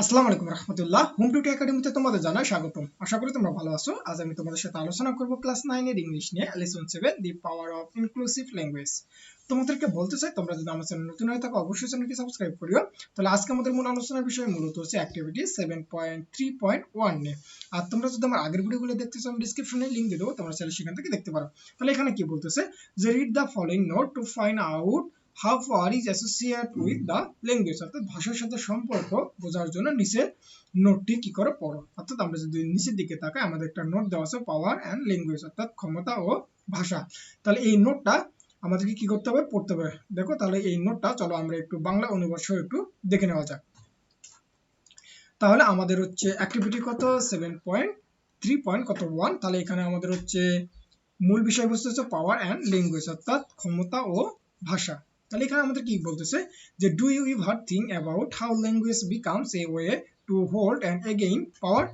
আসসালামু আলাইকুম রহমতুল্লাহ। হোম টুটি একাডেমিতে তোমাদের জানাই স্বাগতম। আশা করি তোমরা ভালো আছো। আজ আমি তোমাদের সাথে আলোচনা করব ক্লাস নাইনের ইংলিশ নিয়ে। Lesson seven the power of inclusive language তোমাদেরকে বলতে চাই, তোমরা যদি আমার চ্যানেল নতুন হয়ে থাকো, অবশ্যই চ্যানেলটি সাবস্ক্রাইব করিও। তাহলে আজকে আমাদের মূল আলোচনার বিষয় মূলত হচ্ছে activity seven point three point one নিয়ে। আর তোমরা যদি আমার আগের ভিডিওগুলো দেখতে চাও, আমি ডিসক্রিপশনে লিঙ্ক দিয়ে দেবো, তোমরা চাইলে সেখান থেকে দেখতে পারো। তাহলে এখানে কি বলতেছে? যে read the following note to find out how far is associate with the language অর্থাৎ ভাষার সাথে সম্পর্ক বোঝার জন্য নিচের নোটটি কি করে? পড়ো। অর্থাৎ আমরা যদি নিচের দিকে তাকাই আমাদের একটা নোট দেওয়া আছে পাওয়ার অ্যান্ড ল্যাঙ্গুয়েজ অর্থাৎ ক্ষমতা ও ভাষা। তাহলে এই নোটটা আমাদেরকে কি করতে হবে? পড়তে হবে। দেখো তাহলে এই নোটটা চলো আমরা একটু বাংলা অনুবাদ সহ একটু দেখে নেওয়া যাক। তাহলে আমাদের হচ্ছে অ্যাক্টিভিটি কত? সেভেন পয়েন্ট থ্রি পয়েন্ট কত? ওয়ান তাহলে এখানে আমাদের হচ্ছে মূল বিষয়বস্তু হচ্ছে পাওয়ার অ্যান্ড ল্যাঙ্গুয়েজ অর্থাৎ ক্ষমতা ও ভাষা। তাহলে এখানে আমাদের কি বলতেছে? যে do you ever think about how language becomes a way to hold and again power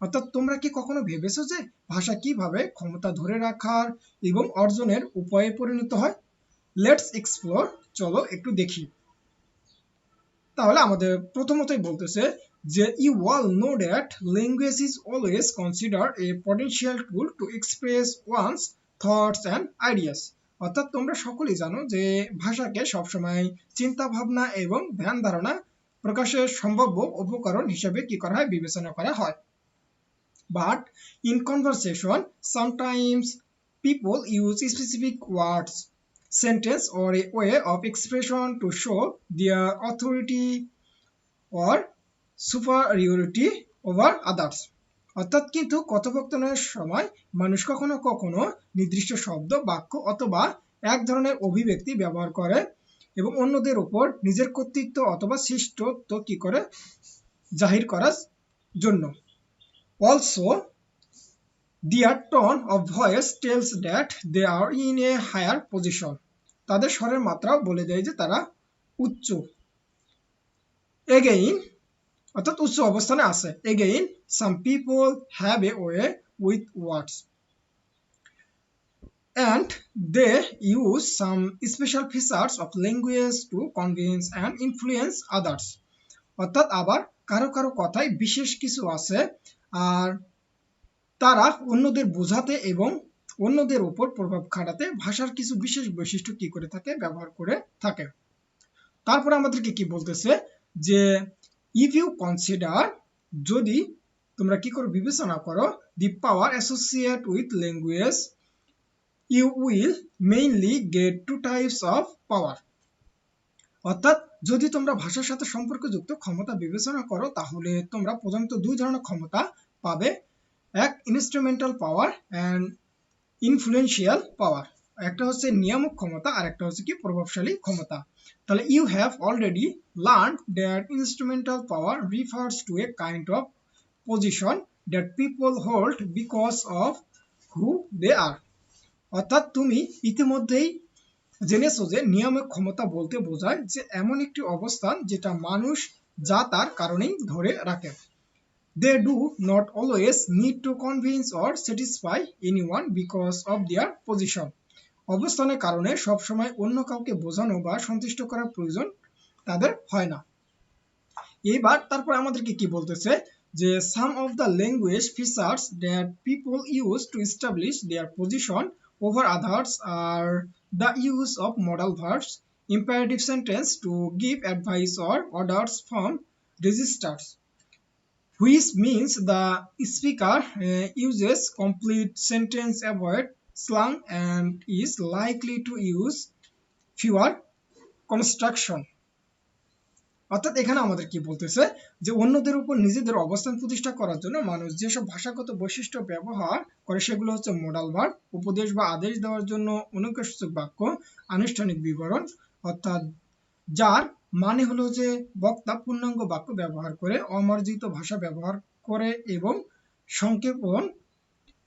অর্থাৎ তোমরা কি কখনো ভেবেছো যে ভাষা কীভাবে ক্ষমতা ধরে রাখার এবং অর্জনের উপায়ে পরিণত হয়? লেটস এক্সপ্লোর চলো একটু দেখি। তাহলে আমাদের প্রথমতই বলতেছে যে you all know that language is always consider a potential tool to express one's thoughts and ideas অর্থাৎ তোমরা সকলেই জানো যে ভাষাকে সবসময় চিন্তা ভাবনা এবং ধ্যান ধারণা প্রকাশের সম্ভাব্য উপকরণ হিসেবে কি করা হয়, বিবেচনা করা হয়। But in conversation sometimes people use specific words sentence or a way of expression to show their authority or superiority over others অর্থাৎ কিন্তু কথোপকথনের সময় মানুষ কখনো কখনো নির্দিষ্ট শব্দ, বাক্য অথবা এক ধরনের অভিব্যক্তি ব্যবহার করে এবং অন্যদের উপর নিজের কর্তৃত্ব অথবা শ্রেষ্ঠত্ব কি করে জাহির করার জন্য। Also their tone of voice tells that they are in a higher position তাদের স্বরের মাত্রাও বলে দেয় যে তারা উচ্চ। এগেইন অর্থাৎ উচ্চ অবস্থানে আছে। Again some people have a way with words and they use some special features of language to convince and influence others. অর্থাৎ আবার কারও কারও কথায় বিশেষ কিছু আছে, আর তারা অন্যদের বোঝাতে এবং অন্যদের উপর প্রভাব খাটাতে ভাষার কিছু বিশেষ বৈশিষ্ট্য কি করে থাকে, ব্যবহার করে থাকে। তারপরে আমাদেরকে কি বলতেছে যে ইফ ইউ কনসিডার যদি তোমরা কি করে, বিবেচনা করো the power associate with language you will mainly get two types of power অর্থাৎ, যদি তোমরা ভাষার সাথে সম্পর্কযুক্ত ক্ষমতা বিবেচনা করো, তাহলে তোমরা প্রধানত দুই ধরনের ক্ষমতা পাবে। এক instrumental power and influential power একটা হচ্ছে নিয়ামক ক্ষমতা আর একটা হচ্ছে কি প্রভাবশালী ক্ষমতা। তাহলে you have already learn that instrumental power refers to a kind of position that people hold because of who they are অর্থাৎ তুমি ইতিমধ্যেই জেনেছো যে নিয়ামক ক্ষমতা বলতে বোঝায় যে এমন একটি অবস্থান যেটা মানুষ যা তার কারণেই ধরে রাখে। They do not always need to convince or satisfy anyone because of their position অবস্থানের কারণে সবসময় অন্য কাউকে বোঝানো বা সন্তুষ্ট করার প্রয়োজন তাদের হয় না। এবার তারপর আমাদেরকে কি বলতেছে? যে some of the language features that people use to establish their position over others are the use of modal verbs imperative sentence to give advice or orders from registers which the speaker uh, uses complete sentence avoid slang and is likely to use fewer construction. অর্থাৎ এখানে আমাদের কি বলতেছে? যে অন্যদের উপর নিজেদের অবস্থান প্রতিষ্ঠা করার জন্য মানুষ যেসব ভাষাগত বৈশিষ্ট্য ব্যবহার করে সেগুলো হচ্ছে মোডাল ভার্ব উপদেশ বা আদেশ দেওয়ার জন্য অনুজ্ঞাসূচক বাক্য, আনুষ্ঠানিক বিবরণ, অর্থাৎ যার মানে হলো যে বক্তা পূর্ণাঙ্গ বাক্য ব্যবহার করে, অমার্জিত ভাষা ব্যবহার করে এবং সংক্ষেপণ,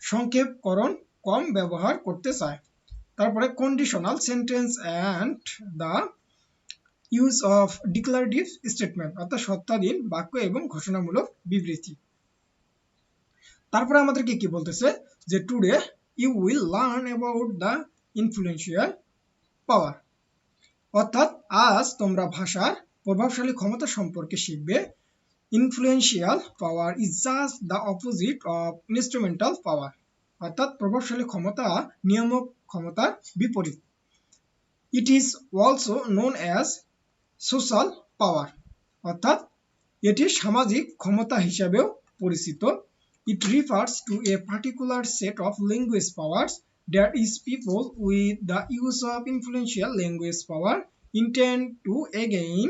সংক্ষেপকরণ কম ব্যবহার করতে চায়। তারপরে conditional sentence and the use of declarative statement অর্থাৎ সত্তাধীন বাক্য এবং ঘোষণামূলক বিবৃতি। তারপরে আমাদেরকে কি বলতেছে? যে today you will learn about the influential power অর্থাৎ আজ তোমরা ভাষার প্রভাবশালী ক্ষমতা সম্পর্কে শিখবে। Influential power is just the opposite of instrumental power অর্থাৎ প্রভাবশালী ক্ষমতা, নিয়ামক ক্ষমতার বিপরীত। It is also known as social power অর্থাৎ এটি সামাজিক ক্ষমতা হিসাবেও পরিচিত। It refers to a particular set of language powers that is people with the use of influential language power intend to again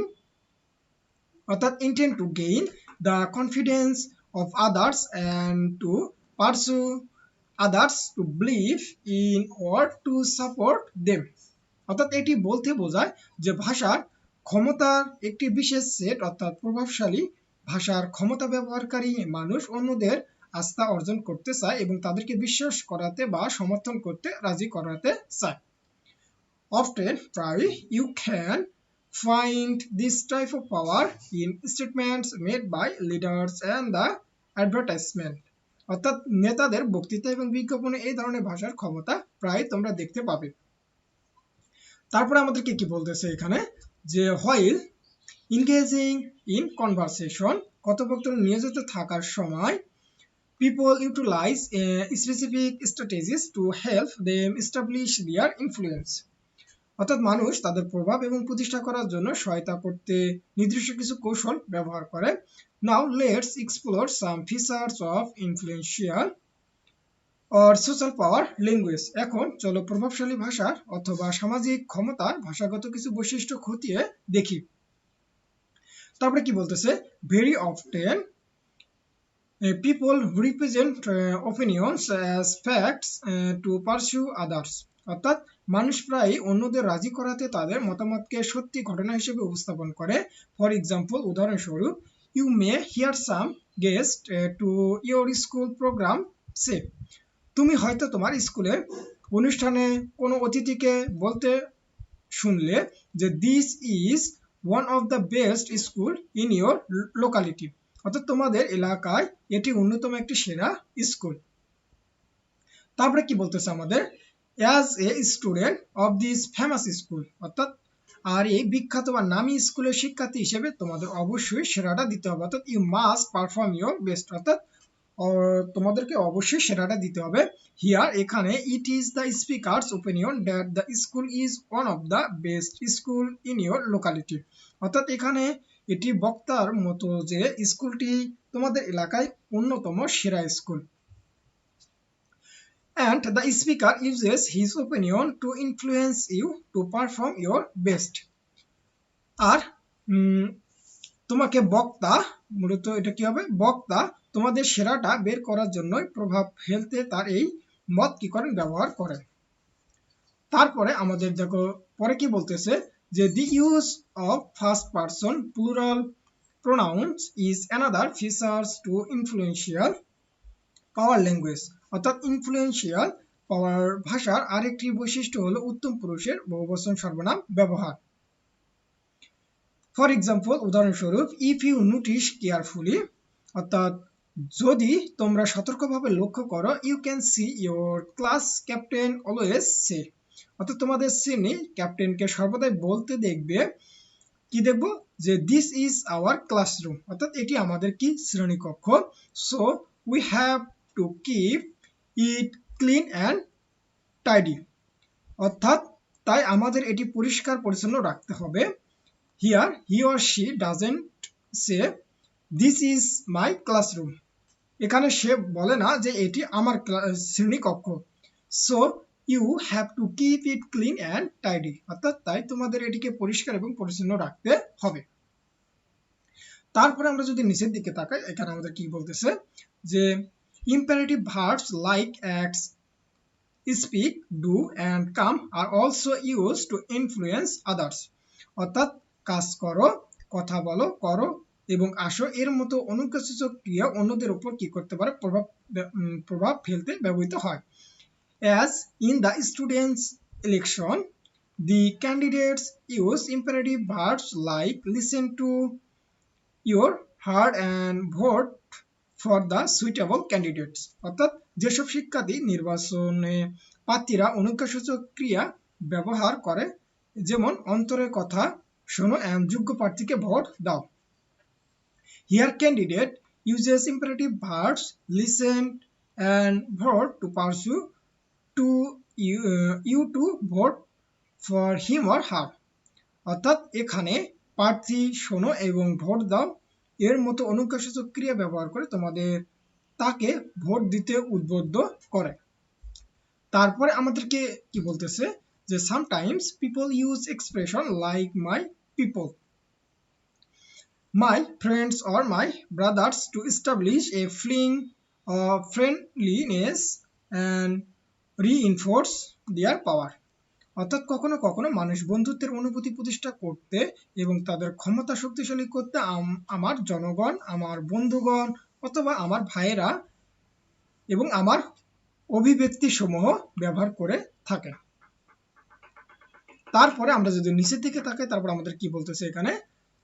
অর্থাৎ intend to gain the confidence of others and to pursue others to believe in or to support them অর্থাৎ এটি বলতে বোঝায় যে ভাষার ক্ষমতার একটি বিশেষ সেট অর্থাৎ প্রভাবশালী ভাষার ক্ষমতা ব্যবহারকারী মানুষ অন্যদের আস্থা অর্জন করতে চায় এবং তাদেরকে বিশ্বাস করাতে বা সমর্থন করতে রাজি করাতে চায়। অফটেন প্রায় you can find this type of power in statements made by leaders and the advertisement. অর্থাৎ নেতাদের বক্তৃতা এবং বিজ্ঞাপনে এই ধরনের ভাষার ক্ষমতা প্রায় তোমরা দেখতে পাবে। তারপরে আমাদেরকে কি বলতেছে এখানে? যে হোয়াইল ইনগেজিং ইন কনভারসেশন কথোপকথন নিয়োজিত থাকার সময় people utilize uh, specific strategies to help them establish their influence অর্থাৎ মানুষ তাদের প্রভাব এবং প্রতিষ্ঠা করার জন্য সহায়তা করতে নির্দিষ্ট কিছু কৌশল ব্যবহার করে। Now let's explore some features of influential or social power language এখন চলো প্রভাবশালী ভাষার অথবা সামাজিক ক্ষমতার ভাষাগত কিছু বৈশিষ্ট্য খতিয়ে দেখি। তারপরে কি বলতেছে? Very often people represent opinions as facts to pursue others অর্থাৎ মানুষ প্রায় অন্যদের রাজি করাতে তাদের মতামতকে সত্যি ঘটনা হিসেবে উপস্থাপন করে। ফর এক্সাম্পল উদাহরণস্বরূপ you may hear some guest to your school program say তুমি হয়তো তোমার স্কুলের অনুষ্ঠানে কোনো অতিথিকে বলতে শুনলে যে this is one of the best school in your locality অর্থাৎ তোমাদের এলাকায় এটি অন্যতম একটি সেরা স্কুল তারপরে কি বলতেছে আমাদের? As a student of this famous school অর্থাৎ আর এই বিখ্যাত বা নামি স্কুলের শিক্ষার্থী হিসেবে তোমাদের অবশ্যই সেরাটা দিতে হবে, অর্থাৎ you must perform your best অর্থাৎ তোমাদেরকে অবশ্যই সেরাটা দিতে হবে। হিয়ার এখানে it is the speaker's opinion that the school is one of the best school in your locality অর্থাৎ এখানে এটি বক্তার মতো যে স্কুলটি তোমাদের এলাকায় অন্যতম সেরা school and the speaker uses his opinion to influence you to perform your best. আর তোমাকে বক্তা, মূলত এটা কি হবে? বক্তা তোমাদের সেরাটা বের করার জন্য প্রভাব ফেলতে তার এই মত কি করেন? ব্যবহার করেন। তারপরে আমাদের দেখো, পরে কি বলতেছে? যে the use of first person plural pronouns is another features to influential power language অর্থাৎ ইনফ্লুয়েন্সিয়াল পাওয়ার ভাষার আরেকটি বৈশিষ্ট্য হলো উত্তম পুরুষের বহুবচন সর্বনাম ব্যবহার। ফর এক্সাম্পল উদাহরণস্বরূপ ইফ ইউ নোটিস কেয়ারফুলি অর্থাৎ, যদি তোমরা সতর্কভাবে লক্ষ্য করো you can see your class captain always say অর্থাৎ, তোমাদের শ্রেণি ক্যাপ্টেনকে সর্বদাই বলতে দেখবে, কি দেখব? যে দিস ইজ আওয়ার ক্লাসরুম অর্থাৎ, এটি আমাদের কি শ্রেণীকক্ষ? So we have to keep it clean and tidy. অর্থাৎ তাই আমাদের এটি পরিষ্কার পরিচ্ছন্ন রাখতে হবে। Here he or she doesn't say this is my classroom এখানে সে বলে না যে এটি আমার শ্রেণীকক্ষ so you have to keep it clean and tidy অর্থাৎ তাই তোমাদের এটিকে পরিষ্কার এবং পরিচ্ছন্ন রাখতে হবে। তারপরে আমরা যদি নিচের দিকে তাকাই, এখানে আমাদের কি বলতেছে? যে imperative verbs like acts speak do and come are also used to influence others অর্থাৎ, কাজ করো, কথা বলো, করো, এবং আসো এর মতো অনুকসূচক ক্রিয়া অন্যদের উপর কি করতে পারে? প্রভাব প্রভাব ফেলতে ব্যবহৃত হয়। As in the students election the candidates use imperative verbs like listen to your heart and vote for the suitable candidates অর্থাৎ যেসব শিক্ষার্থী নির্বাচনে প্রার্থীরা অনুজ্ঞাসূচক ক্রিয়া ব্যবহার করে যেমন অন্তরের কথা শোনো যোগ্য প্রার্থীকে ভোট দাও। Here candidate verbs listen and vote to pursue to you, uh, you to vote for him or her অর্থাৎ এখানে প্রার্থী শোনো এবং ভোট দাও। এর মতো অনুজ্ঞাসূচক ক্রিয়া ব্যবহার করে তোমাদের তাকে ভোট দিতে উদ্বুদ্ধ করে। তারপরে আমাদেরকে কি বলতেছে যে sometimes people use expression like my people my friends or my brothers to establish a feeling of friendliness and reinforce their power. অর্থাৎ কখনো কখনো মানুষ বন্ধুত্বের অনুভূতি প্রতিষ্ঠা করতে এবং তাদের ক্ষমতা শক্তিশালী করতে আমার জনগণ, আমার বন্ধুগণ অথবা আমার ভাইয়েরা এবং আমার অভিব্যক্তি সমূহ ব্যবহার করে থাকে। তারপরে আমরা যদি নিচের দিকে তাকাই, তারপর আমাদের কি বলতেছে এখানে?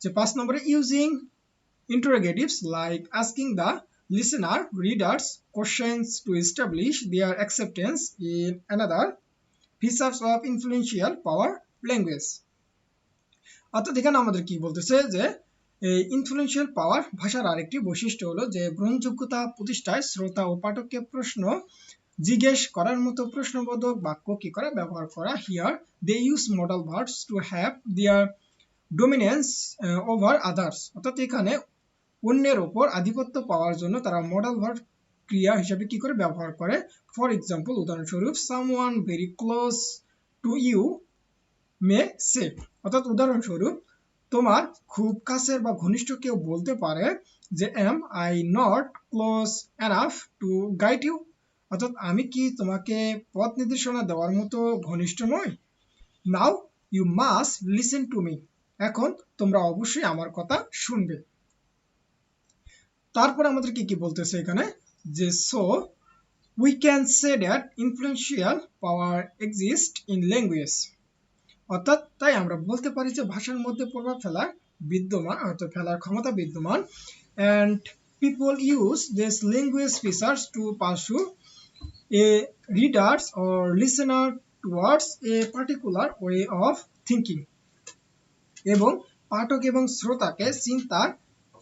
যে পাঁচ নম্বরে using interrogatives like asking the listener, readers, questions to establish their acceptance in another features of influential power language. অর্থাৎ এখানে আমাদের কি বলতেছে যে এই ইনফ্লুয়েন্সিয়াল পাওয়ার ভাষার আরেকটি বৈশিষ্ট্য হলো যে, গ্রহণযোগ্যতা, প্রতিষ্ঠায় শ্রোতা ও পাঠককে প্রশ্ন জিজ্ঞেস করার মতো প্রশ্নবোধক বাক্য কি করে ব্যবহার করা? Here they use modal verbs to have their dominance over others অর্থাৎ এখানে অন্যের ওপর আধিপত্য পাওয়ার জন্য তারা মডেল ভার্ব ক্রিয়া হিসাবে কি করে ব্যবহার করে? ফর এক্সাম্পল উদাহরণস্বরূপ someone very close to you may say অর্থাৎ উদাহরণস্বরূপ, তোমার খুব কাছের বা ঘনিষ্ঠ কেউ বলতে পারে যে am I not close enough to guide you অর্থাৎ, আমি কি তোমাকে পথ নির্দেশনা দেওয়ার মতো ঘনিষ্ঠ নই? Now you must listen to me এখন, তোমরা অবশ্যই আমার কথা শুনবে। তারপর আমাদেরকে কি বলতেছে এখানে? যে so we can say that influential power exist in language অর্থাৎ তাই আমরা বলতে পারি যে ভাষার মধ্যে প্রভাব ফেলার বিদ্যমান হয়তো ফেলার ক্ষমতা বিদ্যমান। And people use this language features to pursue a readers or listener towards a particular way of thinking এবং পাঠক এবং শ্রোতাকে চিন্তার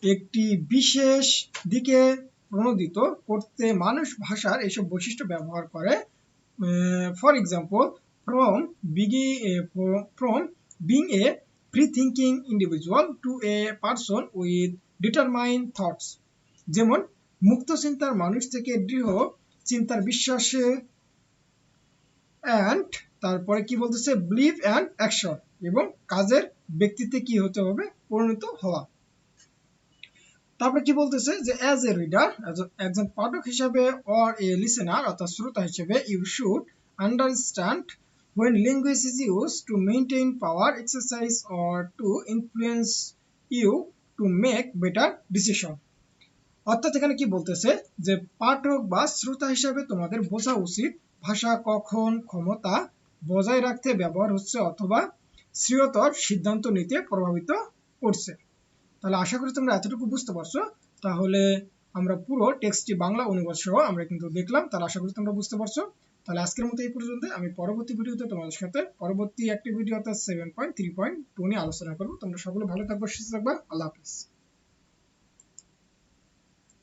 একটি বিশেষ দিকে প্রণোদিত করতে মানুষ ভাষার এসব বৈশিষ্ট্য ব্যবহার করে। For example from biggie from being a free thinking individual to a person with determine thoughts যেমন, মুক্ত চিন্তার মানুষ থেকে দৃঢ় চিন্তার বিশ্বাসে অ্যান্ড তারপরে কি বলতেছে? বিলিভ অ্যান্ড অ্যাকশন এবং কাজের ব্যক্তিতে কি হতে হবে? পরিণত হওয়া। তারপরে কি বলতেছে যে অ্যাজ এ রিডার একজন পাঠক হিসাবে অর এ লিসেনার অর্থাৎ শ্রোতা হিসেবে you should understand when language is used to maintain power, exercise or to influence you to make better decision. অর্থাৎ এখানে কি বলতেছে যে, পাঠক বা শ্রোতা হিসাবে তোমাদের বোঝা উচিত ভাষা কখন, ক্ষমতা বজায় রাখতে ব্যবহার হচ্ছে অথবা শ্রীয়তর সিদ্ধান্ত নিতে প্রভাবিত করছে তাহলে আশা করি তোমরা এতটুকু বুঝতে পারছ। তাহলে আমরা পুরো টেক্সটটি বাংলা অনুবাদ সহ আমরা কিন্তু দেখলাম, তাহলে আশা করি তোমরা বুঝতে পারছ। তাহলে আজকের মতো এই পর্যন্ত আমি পরবর্তী ভিডিওতে তোমাদের সাথে পরবর্তী একটি ভিডিও অর্থাৎ seven point three point two নিয়ে আলোচনা করব। তোমরা সকলে ভালো থাকব, সুস্থ থাকবা। আল্লাহ হাফিজ।